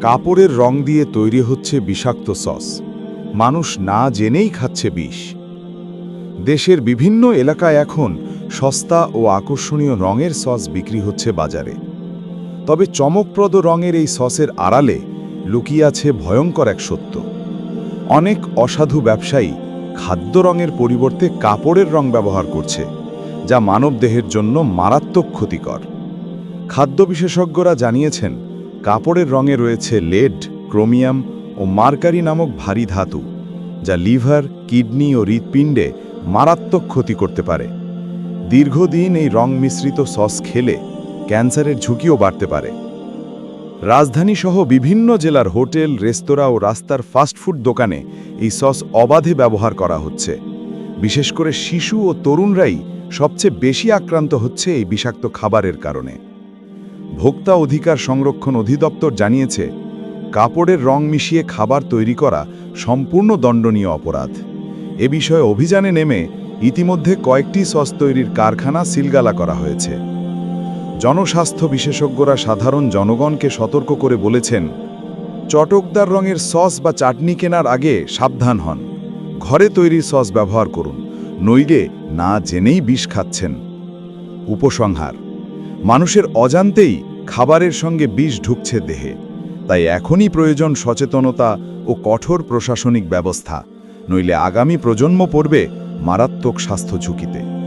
কাপড়ের রং দিয়ে তৈরি হচ্ছে বিষাক্ত সস। মানুষ না জেনেই খাচ্ছে বিষ। দেশের বিভিন্ন এলাকায় এখন সস্তা ও আকর্ষণীয় রঙের সস বিক্রি হচ্ছে বাজারে। তবে চমকপ্রদ রঙের এই সসের আড়ালে লুকিয়ে আছে ভয়ঙ্কর এক সত্য। অনেক অসাধু ব্যবসায়ী খাদ্য রঙের পরিবর্তে কাপড়ের রং ব্যবহার করছে, যা মানবদেহের জন্য মারাত্মক ক্ষতিকর। খাদ্য বিশেষজ্ঞরা জানিয়েছেন কাপড়ের রঙে রয়েছে লেড, ক্রোমিয়াম ও মার্কারি নামক ভারী ধাতু, যা লিভার, কিডনি ও হৃৎপিণ্ডে মারাত্মক ক্ষতি করতে পারে। দীর্ঘদিন এই রং মিশ্রিত সস খেলে ক্যান্সারের ঝুঁকিও বাড়তে পারে। রাজধানীসহ বিভিন্ন জেলার হোটেল, রেস্তোরাঁ ও রাস্তার ফাস্টফুড দোকানে এই সস অবাধে ব্যবহার করা হচ্ছে। বিশেষ করে শিশু ও তরুণরাই সবচেয়ে বেশি আক্রান্ত হচ্ছে এই বিষাক্ত খাবারের কারণে। ভোক্তা অধিকার সংরক্ষণ অধিদপ্তর জানিয়েছে, কাপড়ের রং মিশিয়ে খাবার তৈরি করা সম্পূর্ণ দণ্ডনীয় অপরাধ। এ বিষয়ে অভিযানে নেমে ইতিমধ্যে কয়েকটি সস তৈরির কারখানা সিলগালা করা হয়েছে। জনস্বাস্থ্য বিশেষজ্ঞরা সাধারণ জনগণকে সতর্ক করে বলেছেন, চটকদার রঙের সস বা চাটনি কেনার আগে সাবধান হন। ঘরে তৈরি সস ব্যবহার করুন, নইলে না জেনেই বিষ খাচ্ছেন। উপসংহার, মানুষের অজান্তেই খাবারের সঙ্গে বিষ ঢুকছে দেহে। তাই এখনই প্রয়োজন সচেতনতা ও কঠোর প্রশাসনিক ব্যবস্থা। নইলে আগামী প্রজন্ম পড়বে মারাত্মক স্বাস্থ্য ঝুঁকিতে।